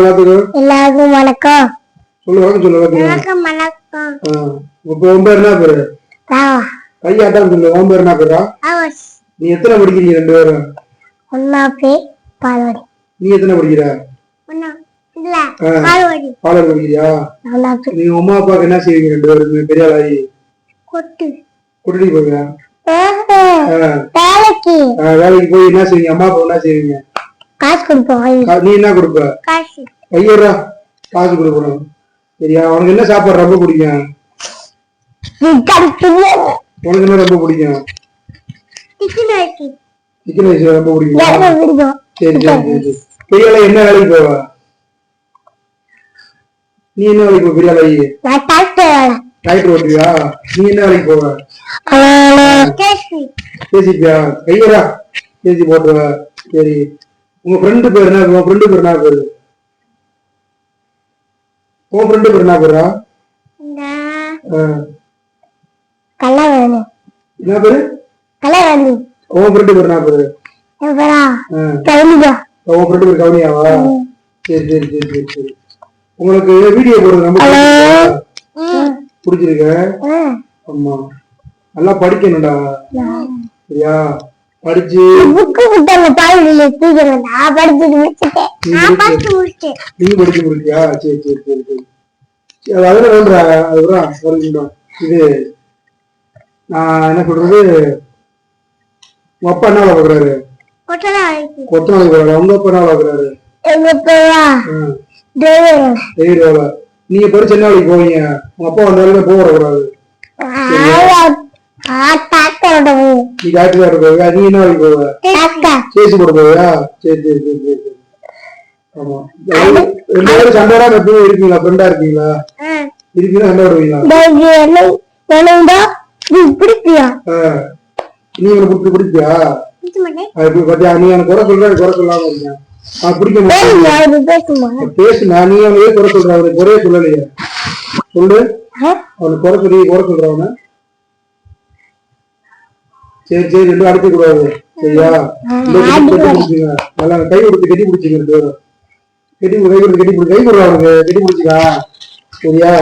எல்லாருக்கும் வணக்கம். சொல்லு வணக்கம் சொல்லு எல்லாத்துக்கும் வணக்கம் வணக்கம். ஆ. இப்போ உன் பேர் என்ன பேரு? கையாட்டம் சொல்லு உன் பேர் என்ன பேரா? நீ எத்தனை படிக்கிறீங்க ரெண்டு பேரும்? ஒன்னா பே பால்வாடி. நீ எத்தனை படிக்கிற. பால்வாடி. படிக்கிறியா? நீ உங்க அம்மா அப்பாவுக்கு என்ன செய்வீங்க ரெண்டு பேரும் பெரிய ஆளாகி கொட்டு. குட்டி போவியா ஆஹா, ஆ. வேலைக்கு. ஆ, வேலைக்கு போய் என்ன செய்வீங்க? அம்மா அப்பா என்ன செய்வீங்க? காசு கொடுப்போம் நீ என்ன கொடுப்ப? காசு. ஐயோடா காசு கொடுக்கணும் சரியா உனக்கு என்ன சாப்பாடு ரொம்ப பிடிக்கும்? உனக்கு என்ன ரொம்ப பிடிக்கும்? சிக்கன் ரைஸ் ரொம்ப பிடிக்கும்? சரி சரி பெரியாளை என்ன வேலைக்கு போவ? நீ என்ன வேலைக்கு போவ வேலை. டிராக்டர் ஓட்டுவியா? நீ என்ன வேலைக்கு போவ? பேசிப்பியா கையரா பேசி போட்டுவ சரி. உங்க ஃப்ரெண்டு பேர் என்ன? உங்க ஃப்ரெண்டு பேர் என்ன பேரு? உன் ஃப்ரெண்டு பேர் என்ன பேரா? கள்ளவேணு என்ன பேரு? கள்ளவேணு உன் ஃப்ரெண்டு பேர் என்ன பேரு? ஆ, கவிதா உன் ஃப்ரெண்டு பேர் கவுனியாவா? சரி சரி சரி சரி சரி. உங்களுக்கு வீடியோ போடுறது ரொம்ப பிடிச்சிருக்கா? ஆமா. நல்லா படிக்கணும்டா. சரியா? படிச்சு. தூக்கணும் நான் படிச்சுட்டு முடிச்சுட்டேன். நான் படிச்சு முடிச்சேன் நீ படிச்சு முடிச்சியா? சரி சரி சரி சரி. சரி, அது அதெல்லாம் வேண்டா அதுதான் ஒரு நிமிடம். இது நான் என்ன சொல்றது? உங்க அப்பா என்ன பாக்குறாரு உங்க அப்பா என்ன பாக்குறாரு? எங்க டிரைவர் நீங்க படிச்சு என்ன வேலைக்கு போவீங்க. உங்க அப்பா வந்தாலும் போக டாக்டரோட நீ வேற போவ நீ என்ன வேலைக்கு போவ? டாக்டர் சேசி போட போவியா சரி சரி சரி சரி சரி. ஆமா. ரெண்டு பேரும் எப்பவும் இருக்கீங்களா? ஃப்ரெண்டா இருக்கீங்களா? இருக்கீங்களா சண்டை பிடிப்பியா. நீ பிடிச்சி இப்படி பாத்தியா? நீ எனக்கு குறை சொல்ற குறை சொல்லாம இருக்கேன் பேசுமா? நீ அவனுக்கு குறை சொல்ற அவனுக்கு குறைய சொல்லலையே. சொல்லு. அவனுக்கு குறை சொல்லி குறை சொல்ற அவன. சரி சரி ரெண்டும் அடிக்க கூடாது சரியா? நல்லா கை கொடுத்து கட்டி பிடிச்சிங்க ரெண்டு பேரும் கட்டி கை கொடுத்து கட்டி கை கொடுற அவனுக்கு கட்டி பிடிச்சிக்கா. சரியா?